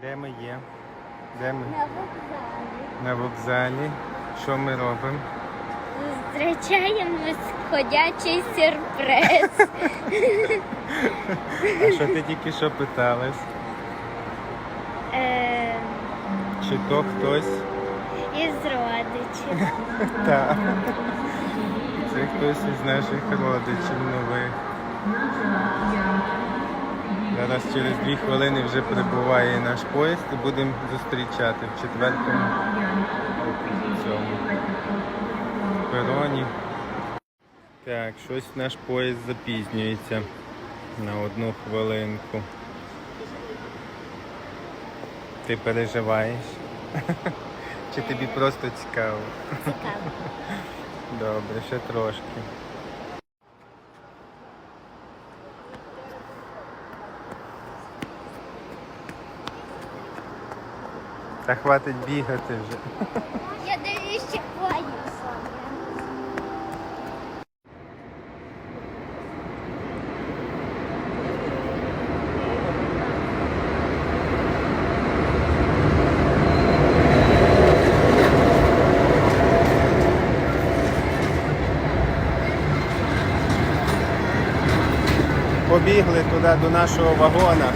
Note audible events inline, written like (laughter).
Де ми є? Де ми? На вокзалі. На вокзалі. Що ми робимо? Зустрічаємо ходячий сюрприз. (laughs) А що ти тільки що питалась? Е, Чи то хтось? із родичів. (laughs) Так. Це хтось із наших родичів нових. Зараз через дві хвилини вже прибуває наш поїзд і будемо зустрічати в четвертому цьому пероні. Так, щось наш поїзд запізнюється на одну хвилинку. Ти переживаєш? (laughs) Чи тобі просто цікаво? Цікаво. Добре, ще трошки. Та хватить бігати вже. Я даю ще поїзд. Побігли туди до нашого вагона.